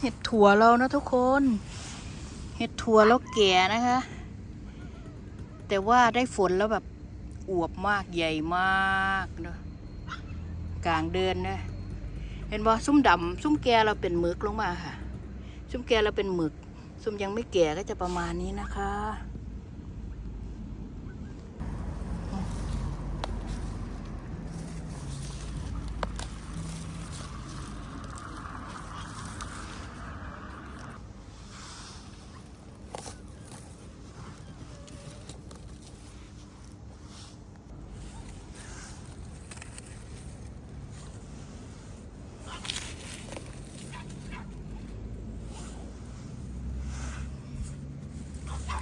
เห็ดถั่วเรานะทุกคน เห็ดถั่วแล้วแก่นะคะ แต่ว่าได้ฝนแล้วแบบอวบมากใหญ่มากเนาะกลางเดือนนะเห็นบ่ซุ้มดำซุ้มแก่เราเป็นหมึกลงมาค่ะ ซุ้มแก่เราเป็นหมึก ซุ้มยังไม่แก่ก็จะประมาณนี้นะคะ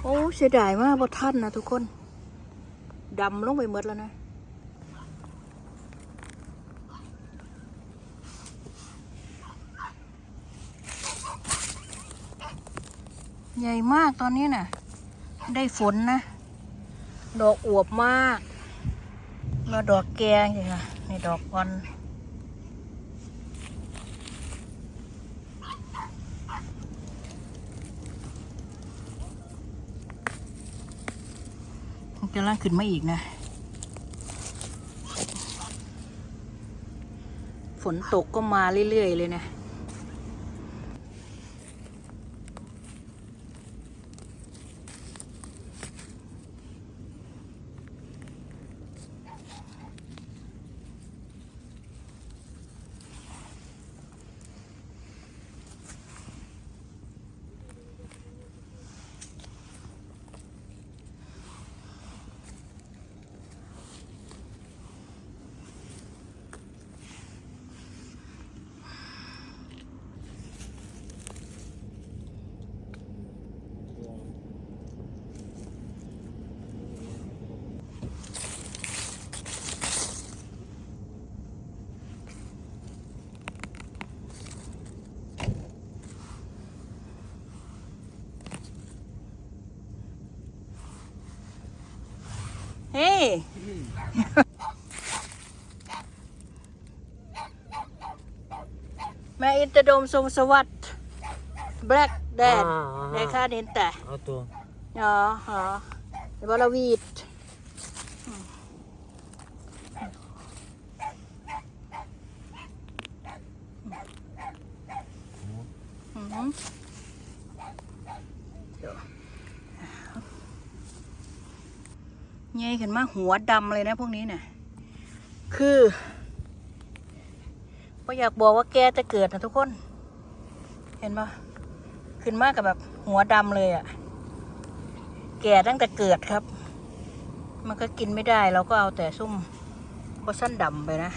โอ้เสียดายมากบ่ท่านนะทุกคน ดำลงไปหมดแล้วนะใหญ่มากตอนนี้น่ะ ได้ฝนนะ ดอกอวบมากแล้วดอกแกงจริงนะในดอกอ่อน จะล่างขึ้นมาอีกนะ ฝนตกก็มาเรื่อย ๆ เลยนะ เฮ้แม่อินเตอร์โดมทรงสวัสดิ์แบล็กแดดอ่าในค่าเน้นแต่เอาตัวอ๋อฮะเดี๋ยวเราวีดอือ หือเดี๋ยเงยขึ้นมาหัวดำเลยนะพวกนี้เนี่ยคือก็อยากบอกว่าแกจะเกิดนะทุกคน เห็นปะขึ้นมากับแบบหัวดำเลยอะ่ะ แก่ตั้งแต่เกิดครับ มันก็กินไม่ได้เราก็เอาแต่ซุ่มก็สั้นดำไปนะ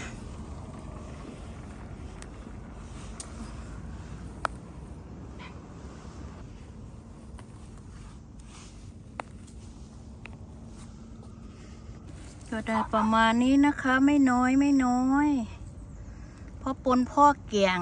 ก็ได้ประมาณนี้นะคะ ไม่น้อยไม่น้อย เพราะปนพ่อเกียง